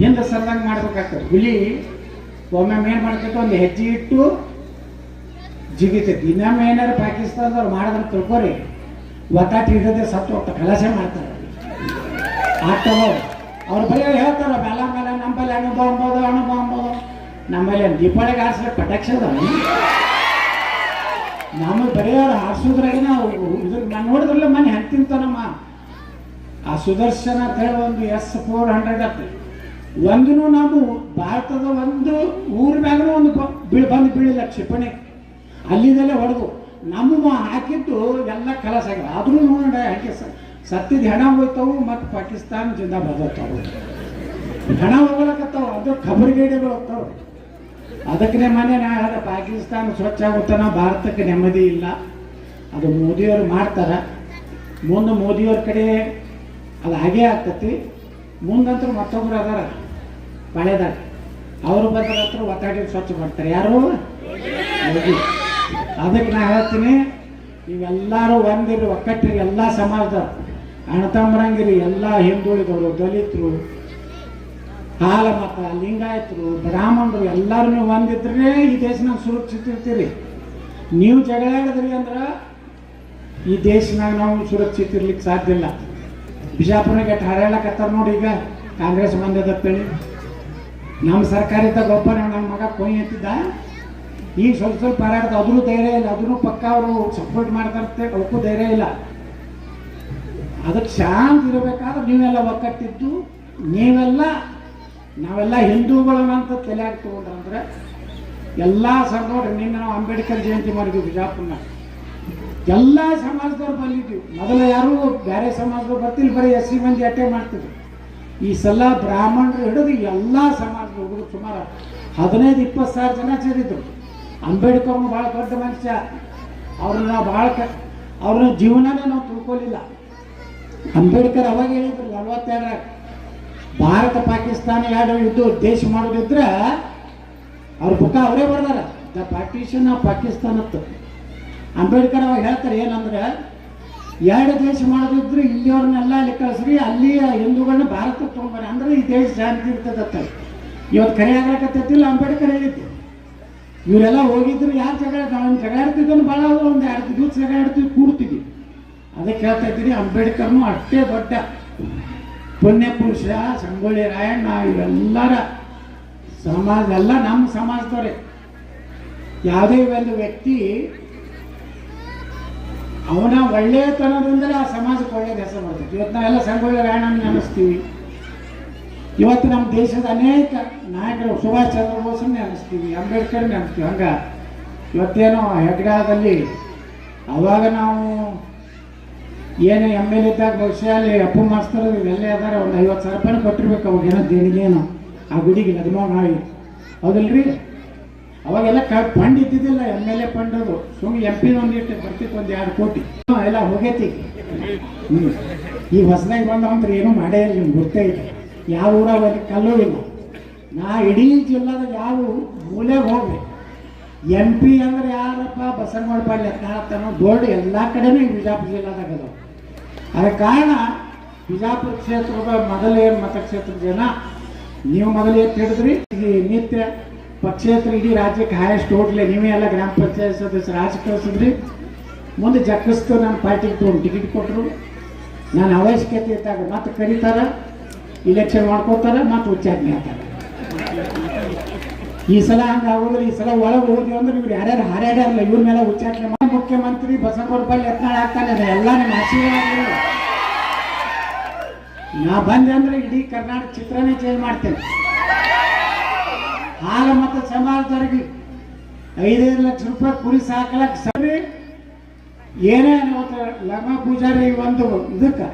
ಹಿಂದೆ ಸರ್ದಂಗೆ ಮಾಡ್ಬೇಕಾಗ್ತದೆ. ಹುಲಿ ಒಮ್ಮೆ ಏನು ಮಾಡ್ತೈತೆ ಒಂದು ಹೆಜ್ಜೆ ಇಟ್ಟು ಜಿಗಿತೈತಿ. ಇನ್ನೊಮ್ಮೆ ಏನಾರು ಪಾಕಿಸ್ತಾನದವ್ರು ಮಾಡಿದ್ರೆ ತಿಳ್ಕೊರಿ. ಒತ್ತಾಟಿ ಹಿಡಿದ್ರೆ ಸತ್ತು ಹೋಗ್ತಾ ಕಲಸೆ ಮಾಡ್ತಾರೆ. ಆಗ್ತಾವ ಅವ್ರ ಬರೀ ಹೇಳ್ತಾರ, ಬೆಲ್ಲ ಮೇಲೆ ನಂಬಲ್ಲಿ ಹಣ್ಣು ಬಾಂಬೋದು ಹಣ್ಣು ಬಾಂಬೋದು ನಮ್ಮಲ್ಲಿ ದೀಪಾವಳಿಗೆ ಆರಿಸ್ಲಿಕ್ಕೆ ಪಟಾಕ್ಷಿ ಅದಾವ. ನಮಗೆ ಬರೀ ಅವ್ರು ಹಾರಿಸೋದ್ರಾಗಿನ ಇದ್ರ ನಾನು ನೋಡಿದ್ರಲ್ಲ ಮನೆ ಹೆಂಗೆ ತಿಂತಾನಮ್ಮ ಆ ಸುದರ್ಶನ ಅಂತ ಹೇಳಿ ಒಂದು ಎಸ್ ಫೋರ್ ಹಂಡ್ರೆಡ್ ಅಂತ ಒಂದೂ ನಾವು ಭಾರತದ ಒಂದು ಊರ ಮ್ಯಾಗೂ ಒಂದು ಬೀಳ್ ಬಂದು ಬೀಳಿಲ್ಲ ಕ್ಷಿಪಣಿ. ಅಲ್ಲಿದಲ್ಲೇ ಹೊಡೆದು ನಮ್ಮ ಹಾಕಿದ್ದು ಎಲ್ಲ ಕಲಸ ಆಗ್ಯಾವ ಆದ್ರೂ ನೋಡ ಹಾಕಿ ಸತ್ತಿದ ಹೆಣ ಹೋಯ್ತವು ಮತ್ತು ಪಾಕಿಸ್ತಾನ ಜಿಂದ ಬದತ್ತಾವು ಹೆಣ ಹೋಗ್ಲಕತ್ತಾವ, ಅದು ಖಬರ್ಗೇಡೆಗಳು ಹೋಗ್ತಾವ. ಅದಕ್ಕೆ ಮನೆ ನಾ ಪಾಕಿಸ್ತಾನ ಸ್ವಚ್ಛ ಆಗುತ್ತಾನ ಭಾರತಕ್ಕೆ ನೆಮ್ಮದಿ ಇಲ್ಲ. ಅದು ಮೋದಿಯವರು ಮಾಡ್ತಾರೆ. ಮುಂದೆ ಮೋದಿಯವ್ರ ಕಡೆ ಅದು ಹಾಗೇ ಆಗ್ತತಿ. ಮುಂದಂತೂ ಮತ್ತೊಬ್ರು ಅದಾರ. ಬಾಳೆದಾಗ ಅವರು ಬಂದ್ರ ಹತ್ರ ಒತ್ತಾಡಿ ಸ್ವಚ್ಛ ಮಾಡ್ತಾರೆ. ಯಾರು? ಅದಕ್ಕೆ ನಾ ಹೇಳ್ತೀನಿ ನೀವೆಲ್ಲರೂ ಒಂದಿರಿ, ಒಕ್ಕಟ್ಟಿರಿ, ಎಲ್ಲ ಸಮಾಜದವ್ರು. ಅಣತಂಬರಂಗಿರಿ, ಎಲ್ಲ ಹಿಂದುಳಿದವರು, ದಲಿತರು ಹಾಲ ಮತ ಲಿಂಗಾಯತರು, ಬ್ರಾಹ್ಮಣರು, ಎಲ್ಲರೂ ನೀವು ಒಂದಿದ್ರೆ ಈ ದೇಶನಾಗ ಸುರಕ್ಷಿತ ಇರ್ತೀರಿ ನೀವು ಜಗಳಾಡಿದ್ರಿ ಅಂದ್ರೆ ಈ ದೇಶನಾಗ ನಾವು ಸುರಕ್ಷಿತ ಇರ್ಲಿಕ್ಕೆ ಸಾಧ್ಯ ಇಲ್ಲ. ಬಿಜಾಪುರಕ್ಕೆ ಹರಳಕತ್ತಾರ ನೋಡಿ ಈಗ ಕಾಂಗ್ರೆಸ್ ಬಂದದತ್ತೇಳಿ ನಮ್ಮ ಸರ್ಕಾರ ಇದ್ದಾಗ ಒಬ್ಬ ನಮ್ಮ ಮಗ ಕೊಯ್ ಎತ್ತಿದ್ದ ಈಗ ಸ್ವಲ್ಪ ಸ್ವಲ್ಪ ಹಾರಾಡ್ದ, ಅದ್ರೂ ಧೈರ್ಯ ಇಲ್ಲ ಅದನ್ನು ಪಕ್ಕ ಅವರು ಸಪೋರ್ಟ್ ಮಾಡ್ತಾರಂತೆ ಅವಕ್ಕೂ ಧೈರ್ಯ ಇಲ್ಲ. ಅದಕ್ಕೆ ಶಾಂತಿ ಇರಬೇಕಾದ್ರೆ ನೀವೆಲ್ಲ ಒಕ್ಕಟ್ಟಿದ್ದು ನೀವೆಲ್ಲ, ನಾವೆಲ್ಲ ಹಿಂದೂಗಳು ಅಂತ ತಲೆಯಾಗಿ ತಗೊಂಡ್ರಂದ್ರೆ, ಎಲ್ಲ ಸರ್ ನೋಡ್ರಿ, ನಿನ್ನೆ ನಾವು ಅಂಬೇಡ್ಕರ್ ಜಯಂತಿ ಮಾಡಿದ್ವಿ ಬಿಜಾಪುರ್ನ ಎಲ್ಲ ಸಮಾಜದವ್ರು ಬಂದಿದ್ವಿ ಮೊದಲು ಯಾರು ಬೇರೆ ಸಮಾಜದವ್ರು ಬರ್ತಿಲ್ಲ, ಬರೀ ಎಸ್ ಸಿ ಮಂದಿ ಅಟೆ ಮಾಡ್ತಿದ್ರು. ಈ ಸಲ ಬ್ರಾಹ್ಮಣರು ಹಿಡಿದು ಎಲ್ಲ ಸಮಾಜದ ಹುಡುಗರು ಸುಮಾರು ಹದಿನೈದು, ಇಪ್ಪತ್ತು ಸಾವಿರ ಜನ ಸೇರಿದ್ರು. ಅಂಬೇಡ್ಕರ್ ಭಾಳ ದೊಡ್ಡ ಮನುಷ್ಯ. ಅವ್ರನ್ನ ಭಾಳ ಕ, ಅವ್ರನ್ನ ಜೀವನನೇ ನಾವು ತಿಳ್ಕೊಲಿಲ್ಲ. ಅಂಬೇಡ್ಕರ್ ಅವಾಗ ಹೇಳಿದ್ರು, ನಲ್ವತ್ತೆರಡರಾಗ, ಭಾರತ ಪಾಕಿಸ್ತಾನ ಎರಡು ಯುದ್ಧ ದೇಶ ಮಾಡೋದಿದ್ರೆ, ಅವ್ರ ಪುಕ್ಕ ಅವರೇ ಬರ್ದಾರ. ದ ಪಾರ್ಟಿಷನ್ ಆಫ್ ಪಾಕಿಸ್ತಾನತ್ತು ಅಂಬೇಡ್ಕರ್ ಅವಾಗ ಹೇಳ್ತಾರೆ ಏನಂದ್ರೆ, ಎರಡು ದೇಶ ಮಾಡೋದಿದ್ರೆ ಇಲ್ಲಿಯವ್ರನ್ನೆಲ್ಲ ಅಲ್ಲಿ ಕಳಿಸ್ರಿ ಅಲ್ಲಿ ಹಿಂದೂಗಳನ್ನ ಭಾರತಕ್ಕೆ ತೊಗೊಂಡ್ಬಾರ ಅಂದ್ರೆ ಈ ದೇಶ ಶಾಂತಿ ಇರ್ತದತ್ತ ಇವತ್ತು ಕರೆ ಆಗ್ಲಕತ್ತಿಲ್ಲ ಅಂಬೇಡ್ಕರ್ ಹೇಳಿದ್ದು. ಇವರೆಲ್ಲ ಹೋಗಿದ್ರು, ಯಾರು ಜಗಳ ನಾವು ಜಗಳ ಆಡ್ತಿದ್ದನ್ನು ಭಾಳ ಒಂದು ಎರಡು ದಿವಸ ಜಗಳ ಆಡ್ತಿದ್ವಿ, ಕೂಡ್ತಿದ್ವಿ. ಅದಕ್ಕೆ ಹೇಳ್ತಾ ಇದ್ದೀನಿ, ಅಂಬೇಡ್ಕರ್ನು ಅಷ್ಟೇ ದೊಡ್ಡ. ಪುಣ್ಯ ಪುರುಷ, ಸಂಗೊಳ್ಳಿ ರಾಯಣ್ಣ, ಇವೆಲ್ಲರ ಸಮಾಜ ಎಲ್ಲ ನಮ್ಮ ಸಮಾಜದವರೇ. ಯಾವುದೇ ಒಂದು ವ್ಯಕ್ತಿ ಅವನ ಒಳ್ಳೆಯತನದಿಂದಲೇ ಆ ಸಮಾಜಕ್ಕೆ ಒಳ್ಳೆಯದು ಹೆಸರು ಮಾಡ್ತೈತಿ ಇವತ್ತು ನಾವೆಲ್ಲ ಸಂಗೊಳ್ಳಿ ರಾಯಣ್ಣನ ನೆನೆಸ್ತೀವಿ ಇವತ್ತು ನಮ್ಮ ದೇಶದ ಅನೇಕ ನಾಯಕರು ಸುಭಾಷ್ ಚಂದ್ರ ಬೋಸನ್ನ ನೆನೆಸ್ತೀವಿ ಅಂಬೇಡ್ಕರ್ ನೆನೆಸ್ತೀವಿ ಹಂಗೆ ಇವತ್ತೇನೋ ಹೆಡ್ಗಾಲದಲ್ಲಿ ಅವಾಗ ನಾವು ಏನು ಎಂ ಎಲ್ ಇದ್ದಾಗ ಬಹುಶಃ ಅಲ್ಲಿ ಅಪ್ಪು ಮಾಸ್ತರು ಇವೆಲ್ಲ ಅದಾರ, ಒಂದು ಐವತ್ತು ಸಾವಿರ ರೂಪಾಯಿ ಕೊಟ್ಟಿರ್ಬೇಕು ಅವಾಗ ಏನೋ ದೇಣಿಗೆನೋ. ಆ ಗುಡಿಗೆ ನದಮಾವಿ ಹೌದಲ್ರಿ? ಅವಾಗೆಲ್ಲ ಫಂಡ್ ಇದ್ದಿದ್ದಿಲ್ಲ ಎಂ ಎಲ್ ಎ ಫಂಡ್ ಅದು. ಸುಮ್ಮನೆ ಎಂ ಪಿ ಒಂದು ಇಟ್ಟು ಬರ್ತಿತ್ತು ಒಂದು ಎರಡು ಕೋಟಿ. ಎಲ್ಲ ಹೋಗೈತಿ. ಹ್ಞೂ ಈ ಹೊಸದಾಗಿ ಬಂದವಂದ್ರೆ ಏನೂ ಮಾಡೇ ಇಲ್ಲ, ನಿಮ್ಗೆ ಗೊತ್ತೇ ಇಲ್ಲ. ಯಾವ ಊರಾಗ ಕಲ್ಲೂ ಇಲ್ಲ. ನಾ ಇಡೀ ಜಿಲ್ಲಾದ ಯಾವ ಮೂಲೆಗೆ ಹೋಗ್ಲಿ. ಎಂ ಪಿ ಅಂದ್ರೆ ಯಾರಪ್ಪ ಬಸವನಗೌಡ ಪಾಳ್ಯ ತನೋ ಬೋರ್ಡ್ ಎಲ್ಲ ಕಡೆನೂ ಬಿಜಾಪುರ ಜಿಲ್ಲಾದಾಗ ಅದಾವ. ಅದಕ್ಕೆ ಕಾರಣ, ಬಿಜಾಪುರ ಕ್ಷೇತ್ರದ ಮೊದಲೇ ಮತಕ್ಷೇತ್ರದ ಜನ, ನೀವು ಮೊದಲೇ ತಿಳಿದ್ರಿ ನಿತ್ಯ ಪಕ್ಷೇತರ ಇಡೀ ರಾಜ್ಯಕ್ಕೆ ಹೈಯೆಸ್ಟ್ ಓಟ್ಲೆ ನೀವೇ ಎಲ್ಲ ಗ್ರಾಮ ಪಂಚಾಯತ್ ಸದಸ್ಯರು ಆಚೆ ಕಳಿಸಿದ್ರಿ ಮುಂದೆ ಜಕ್ಕಿಸ್ತು ನನ್ನ ಪಾರ್ಟಿಗೆ ತೊಗೊಂಡು ಟಿಕೆಟ್ ಕೊಟ್ಟರು ನಾನು ಅವಶ್ಯಕತೆ ಇದ್ದಾಗ ಮತ್ತೆ ಕರೀತಾರ ಇಲೆಕ್ಷನ್ ಮಾಡ್ಕೋತಾರ, ಮತ್ತೆ ಉಚ್ಚಾಟನೆ ಆಗ್ತಾರೆ. ಈ ಸಲ ಹಂಗೆ ಆಗೋದ್ರೆ ಈ ಸಲ ಒಳಗೆ ಹೋದ್ವಿ ಅಂದ್ರೆ ಇವ್ರು ಯಾರ್ಯಾರು ಹಾರ್ಯಾಡ್ಯಾರಲ್ಲ, ಇವ್ರ ಮೇಲೆ ಉಚ್ಚಾಟನೆ ಮಾಡಿ ಮುಖ್ಯಮಂತ್ರಿ ಬಸವನಗೌಡ ಬಲ್ಲಿ ಯತ್ನಾಳ್ ಆಗ್ತಾನೆ. ಅದು ಎಲ್ಲ ನಿಮ್ಮ ಆಶೀರ್ವಾದ. ನಾ ಬಂದೆ ಅಂದ್ರೆ ಇಡೀ ಕರ್ನಾಟಕ ಚಿತ್ರನೇ ಚೇಂಜ್ ಮಾಡ್ತೇನೆ. ಹಾಲ ಮತ್ತು ಸಮಾಜದವ್ರಿಗೆ ಐದೈದು ಲಕ್ಷ ರೂಪಾಯಿ ಕುರಿ ಸಾಕಲಕ್ಕೆ ಸರಿ ಏನೇ ಇವತ್ತು ಲಮ ಪೂಜಾರಿ ಒಂದು ಇದಕ್ಕೆ,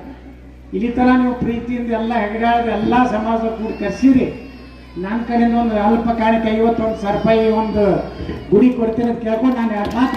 ಇಲ್ಲಿ ತರ ನೀವು ಪ್ರೀತಿಯಿಂದ ಎಲ್ಲ ಹೆಗಡೆ ಎಲ್ಲ ಸಮಾಜ ಕೂಡ ಕರ್ಸಿರಿ. ನನ್ನ ಕಡೆಯಿಂದ ಒಂದು ಅಲ್ಪ ಕಾಣಿಕೆ ಐವತ್ತೊಂದು ಸರ್ಪಾಯಿ ಒಂದು ಗುಡಿ ಕೊಡ್ತೀನಿ ಅಂತ ಕೇಳ್ಕೊಂಡು ನಾನು ಮಾತು